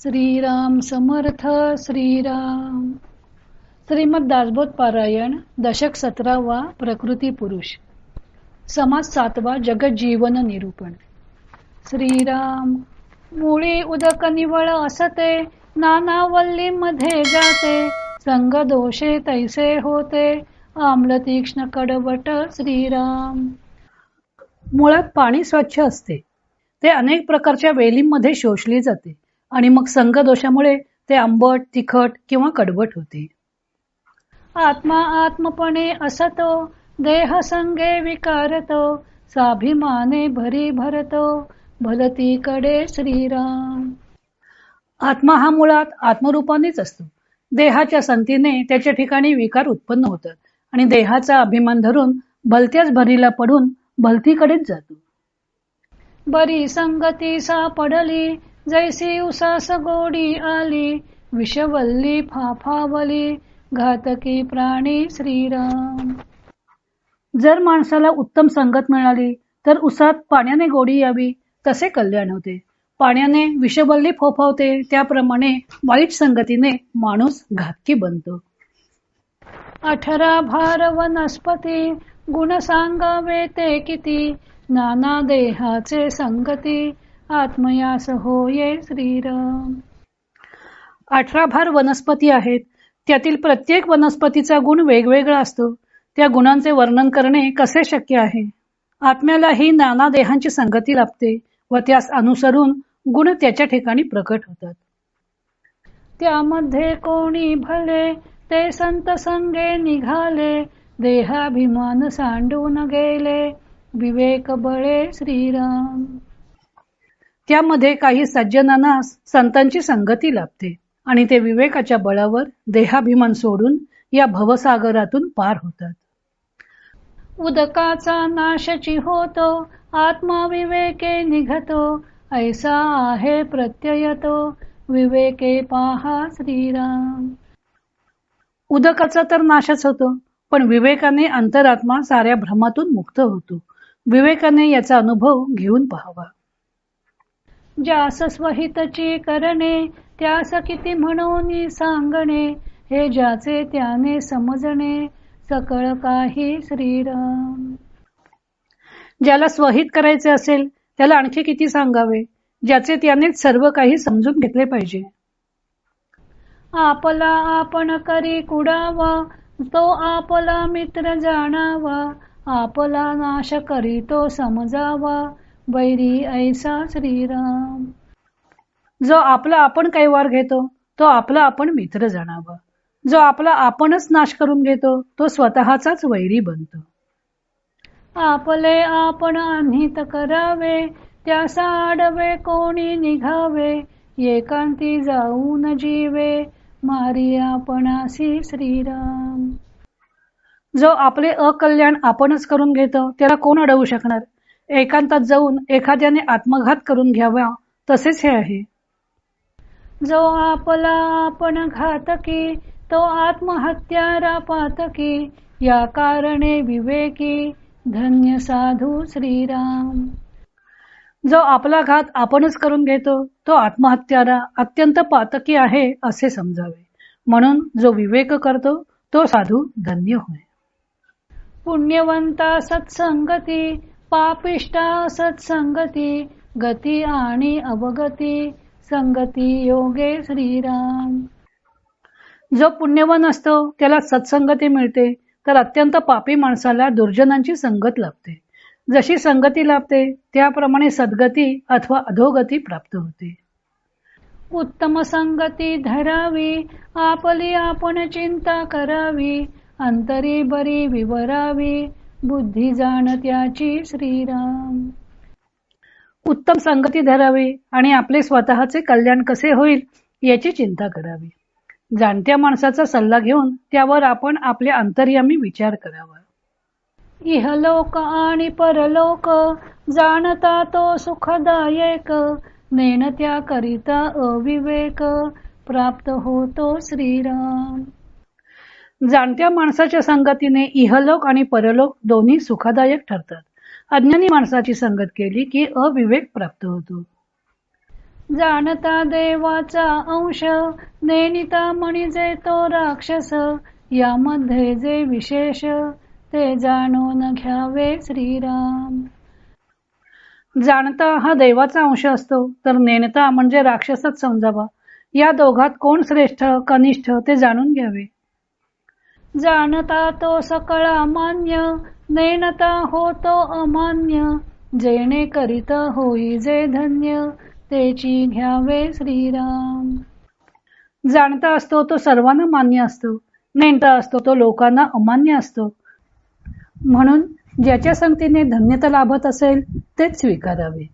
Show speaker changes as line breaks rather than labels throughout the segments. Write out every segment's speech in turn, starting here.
श्रीराम समर्थ श्रीराम. श्रीमद दासबोध पारायण दशक सतरावा प्रकृती पुरुष. समाज सातवा जगत जीवन निरूपण. श्रीराम मुळी उदक निवळ असते नाना वल्ली मध्ये जाते संग दोषे तैसे होते आम्ल तीक्ष्ण कडवट श्रीराम. मुळात पाणी स्वच्छ असते ते अनेक प्रकारच्या वेलींमध्ये शोषली जाते. आणि मग संगदोषामुळे ते आंबट तिखट किंवा कडवट होते. आत्मा आत्मपणे असतो देह संगे विकारतो स्वाभिमाने भरी भरतो भलतीकडे श्रीराम. आत्मा हा मुळात आत्मरूपानेच असतो. देहाच्या संतीने त्याच्या ठिकाणी विकार उत्पन्न होतात आणि देहाचा अभिमान धरून भलत्याच भरीला पडून भलतीकडेच जातो. बरी संगती सापडली जैसी उसास गोडी आली विषवल्ली फाफावली घातकी प्राणी श्रीराम. जर माणसाला उत्तम संगत मिळाली तर उसात पाण्याने गोडी यावी तसे कल्याण होते. पाण्याने विषवल्ली फोफावते त्याप्रमाणे वाईट संगतीने माणूस घातकी बनतो. अठरा भार वनस्पती गुण सांगावे ते किती? नाना देहाचे संगती आत्मयास होये श्रीराम. अठरा भार वनस्पती आहेत. त्यातील प्रत्येक वनस्पतीचा गुण वेगवेगळा असतो. त्या गुणांचे वर्णन करणे कसे शक्य आहे? आत्म्याला ही नाना देहांची संगती लाभते व त्यास अनुसरून गुण त्याच्या ठिकाणी प्रकट होतात. त्यामध्ये कोणी भले ते संत संगे निघाले देहाभिमान सांडून गेले. विवेक बळे श्रीराम. त्यामध्ये काही सज्जनांना संतांची संगती लाभते आणि ते विवेकाच्या बळावर देहाभिमान सोडून या भवसागरातून पार होतात. उदकाचा नाशची होतो आत्मा विवेके निघतो ऐसा आहे प्रत्ययतो विवेके पाहा श्रीराम. उदकाचा तर नाशच होतो पण विवेकाने अंतरात्मा साऱ्या भ्रमातून मुक्त होतो. विवेकाने याचा अनुभव घेऊन पाहावा. ज्यास स्वहितची करणे त्यास किती म्हणून सांगणे हे ज्याचे त्याने समजणे सकळ काही श्रीराम. ज्याला स्वहित करायचे असेल त्याला आणखी किती सांगावे? ज्याचे त्याने सर्व काही समजून घेतले पाहिजे. आपला आपण करी कुडावा तो आपला मित्र जाणावा. आपला नाश करी तो समजावा. वैरी ऐसा श्रीराम. जो आपला आपण कैवार घेतो तो आपला आपण मित्र जाणावा. जो आपला आपणच नाश करून घेतो तो स्वतःचाच वैरी बनतो. आपले आपण अनित करावे त्या आडवे कोणी निघावे एकांती जाऊन जीवे. मारी आपणासी श्रीराम. जो आपले अकल्याण आपणच करून घेतो त्याला कोण अडवू शकणार? एकांतात जाऊन एखाद्याने आत्मघात करून घ्यावा तसेच हे आहे. जो आपला आपण घातकी तो आत्महत्यारा पातकी या कारणे विवेकी धन्य साधू श्रीराम. जो आपला घात आपणच करून घेतो तो आत्महत्यारा अत्यंत पातकी आहे असे समजावे. म्हणून जो विवेक करतो तो साधू धन्य होय. पुण्यवंता सत्संगती पापिष्टा सत्संगती गती आणि अवगती संगती योगे श्रीराम. जो पुण्यवान असतो त्याला सत्संगती मिळते. तर अत्यंत पापी माणसाला दुर्जनांची संगत लाभते. जशी संगती लाभते त्याप्रमाणे सद्गती अथवा अधोगती प्राप्त होते. उत्तम संगती धरावी आपली आपण चिंता करावी अंतरी बरी विवरावी बुद्धी जाण त्याची श्रीराम. उत्तम संगती धरावी आणि आपले स्वतःचे कल्याण कसे होईल याची चिंता करावी. जाणत्या माणसाचा सल्ला घेऊन त्यावर आपण आपले अंतर्यामी विचार करावा. इहलोक आणि परलोक जाणता तो सुखदायक नेणत्या करिता अविवेक प्राप्त होतो श्रीराम. जाणत्या माणसाच्या संगतीने इहलोक आणि परलोक दोन्ही सुखदायक ठरतात. अज्ञानी माणसाची संगत केली की अविवेक प्राप्त होतो. जाणता देवाचा अंश नेनिता म्हणजे तो राक्षस यामध्ये जे विशेष ते जाणून घ्यावे श्रीराम. जाणता हा देवाचा अंश असतो तर नेणता म्हणजे राक्षसच समजावा. या दोघात कोण श्रेष्ठ कनिष्ठ ते जाणून घ्यावे. जाणता तो सकळ अमान्य नेणता होतो अमान्य जेणे करीत होई जे धन्य तेची घ्यावे श्रीराम. जाणता असतो तो सर्वांना मान्य असतो नेणता असतो तो लोकांना अमान्य असतो. म्हणून ज्याच्या संगतीने धन्यता लाभत असेल तेच स्वीकारावे.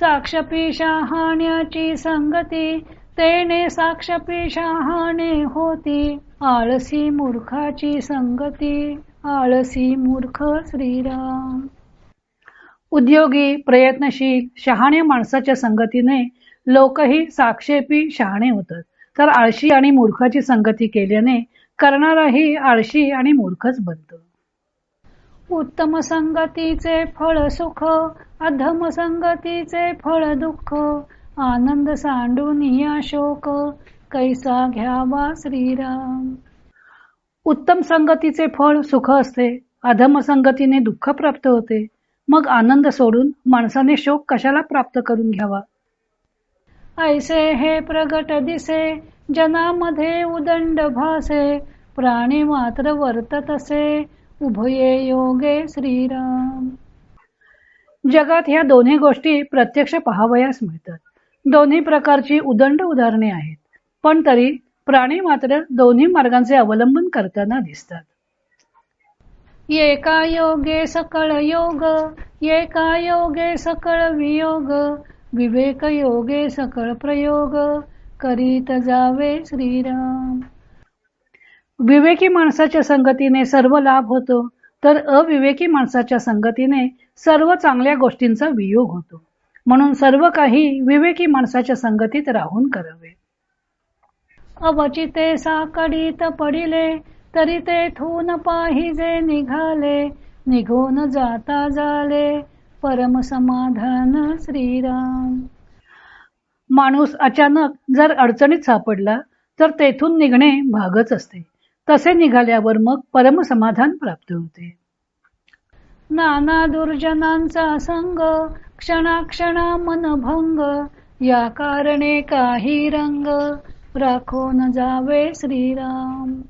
साक्षपी शहाण्याची संगती तेने साक्ष शहाणे होती. आळसी मूर्खाची संगती. आळसी मूर्ख श्रीराम. उद्योगी प्रयत्नशील शहाण्या माणसाच्या संगतीने लोकही साक्षेपी शहाणे होतात. तर आळशी आणि मूर्खाची संगती केल्याने करणाराही आळशी आणि मूर्खच बनतो. उत्तम संगतीचे फळ सुख अधम संगतीचे फळ दुःख आनंद सांडून या शोक कैसा घ्यावा श्रीराम. उत्तम संगतीचे फळ सुख असते अधम संगतीने दुःख प्राप्त होते मग आनंद सोडून माणसाने शोक कशाला प्राप्त करून घ्यावा? ऐसे हे प्रगट दिसे जनामध्ये उदंड भासे प्राणी मात्र वर्तत असे उभये योगे श्रीराम. जगात ह्या दोन्ही गोष्टी प्रत्यक्ष पहावयास मिळतात. दोन्ही प्रकारची उदंड उदाहरणे आहेत. पण तरी प्राणी मात्र दोन्ही मार्गांचे अवलंबन करताना दिसतात. एका योगे सकळ योग एका योगे सकळ वियोग विवेक योगे सकळ प्रयोग करीत जावे श्रीराम. विवेकी माणसाच्या संगतीने सर्व लाभ होतो तर अविवेकी माणसाच्या संगतीने सर्व चांगल्या गोष्टींचा वियोग होतो. म्हणून सर्व काही विवेकी माणसाच्या संगतीत राहून करावे. अवचिते साकडीत पडिले तरी तेथून पाहिजे निघाले निघून जाता झाले परम समाधान श्रीराम. माणूस अचानक जर अडचणीत सापडला तर तेथून निघणे भागच असते. तसे निघाल्यावर मग परम समाधान प्राप्त होते. नाना दुर्जनांचा संग क्षणाक्षणा मनभंग या कारणे काही रंग. राखून जावे श्रीराम.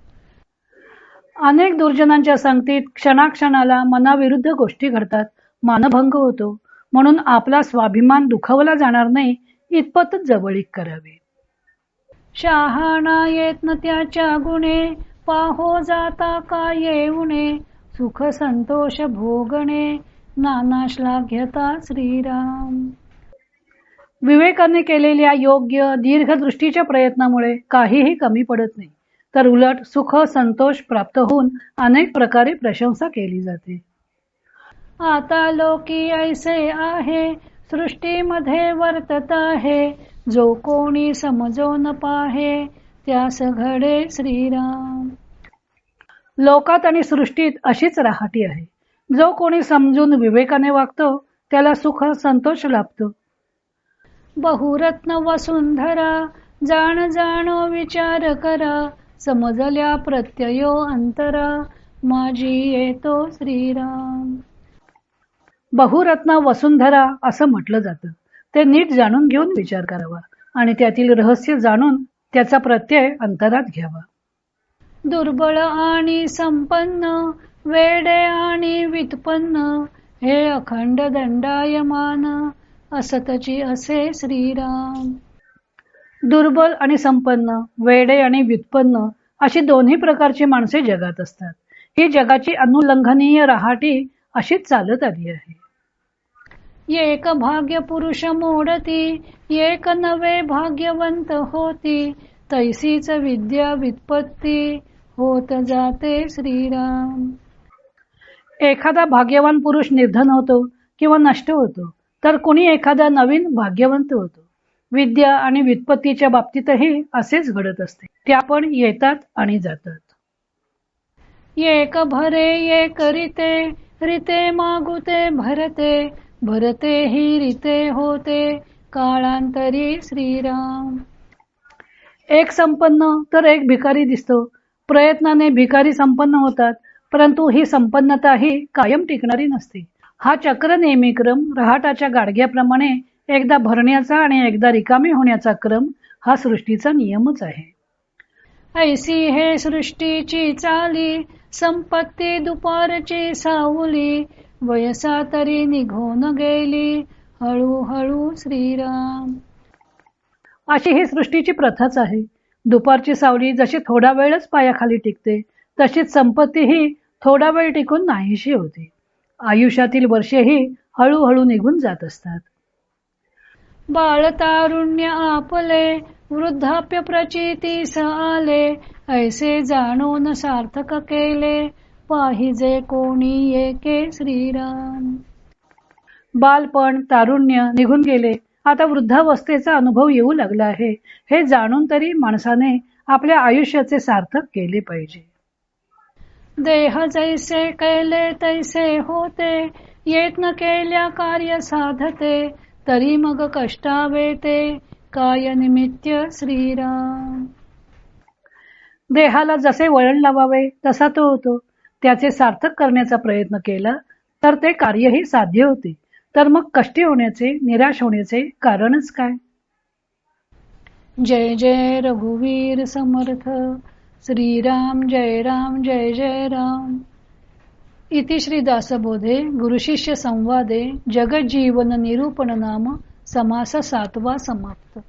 अनेक दुर्जनांच्या संगतीत क्षणाक्षणाला मनाविरुद्ध गोष्टी घडतात. मानभंग होतो. म्हणून आपला स्वाभिमान दुखावला जाणार नाही इतपतच जवळीक करावे. शहाणा येत न त्याच्या गुणे. पाहो जाता का येऊने सुख संतोष भोगणे. नाना श्लाघ्यता श्रीराम. विवेकाने केलेल्या योग्य दीर्घदृष्टीच्या प्रयत्नामुळे काहीही कमी पडत नाही तर उलट सुख संतोष प्राप्त होऊन अनेक प्रकारे प्रशंसा केली जाते. आता लोकी ऐसे आहे सृष्टीमध्ये वर्तत आहे जो कोणी समजून पाहे त्यास घडे श्रीराम. लोकात आणि सृष्टीत अशीच राहटी आहे. जो कोणी समजून विवेकाने वागतो त्याला सुख संतोष लाभतो. बहुरत्न वसुंधरा जाण जाणो विचार करा समजल्या प्रत्ययो अंतरा माझी येतो श्रीराम. बहुरत्न वसुंधरा असं म्हटलं जातं. ते नीट जाणून घेऊन विचार करावा आणि त्यातील रहस्य जाणून त्याचा प्रत्यय अंतरात घ्यावा. दुर्बळ आणि संपन्न वेडे आणि वित्पन्न हे अखंड दंडायमान. असतची असे श्रीराम. दुर्बल आणि संपन्न वेडे आणि व्युत्पन्न अशी दोन्ही प्रकारची माणसे जगात असतात. ही जगाची अनुलंघनीय राहाटी अशीच चालत आली आहे. एक भाग्य पुरुष मोडती एक नवे भाग्यवंत होती. तैसीच विद्या वित्पत्ती होत जाते श्रीराम. एखादा भाग्यवान पुरुष निर्धन होतो किंवा नष्ट होतो तर कुणी एखादा नवीन भाग्यवंत होतो. विद्या आणि व्युत्पत्तीच्या बाबतीतही असेच घडत असते. त्या पण येतात आणि जातात. एक भरे एक रिते रिते मागुते भरते भरते ही रिते होते काळांतरी श्रीराम. एक संपन्न तर एक भिकारी दिसतो. प्रयत्नाने भिकारी संपन्न होतात परंतु ही संपन्नता ही कायम टिकणारी नसते. हा चक्र नेहमी क्रम रहाटाच्या गाडग्याप्रमाणे एकदा भरण्याचा आणि एकदा रिकामी होण्याचा क्रम हा सृष्टीचा नियमच आहे. ऐसी हे सृष्टीची चाली संपत्ती दुपारची सावली वयसा तरी निघून गेली हळूहळू श्रीराम. अशी ही सृष्टीची प्रथाच आहे. दुपारची सावली जशी थोडा वेळच पायाखाली टिकते तशीच संपत्ती ही थोडा वेळ टिकून नाहीशी होते. आयुष्यातील वर्षेही हळूहळू निघून जात असतात. बाळतारुण्य आपले वृद्धाप्य प्रचितीस आले ऐसे जाणून सार्थक केले पाहिजे कोणी एके श्रीराम. बालपण तारुण्य निघून गेले. आता वृद्धावस्थेचा अनुभव येऊ लागला आहे. हे जाणून तरी माणसाने आपल्या आयुष्याचे सार्थक केले पाहिजे. देह जैसे केले तैसे होते येत केल्या कार्य साधते तरी मग कष्टावे ते काय निमित्य श्रीराम. देहाला जसे वळण लावावे तसा तो होतो. त्याचे सार्थक करण्याचा प्रयत्न केला तर ते कार्यही साध्य होते. तर मग कष्टी होण्याचे निराश होण्याचे कारणच काय? जय जय रघुवीर समर्थ. श्रीराम जय राम जय जय राम. इति श्री दासबोधे गुरुशिष्य संवादे जगज्जीवन निरूपण नाम समास सातवा समाप्त.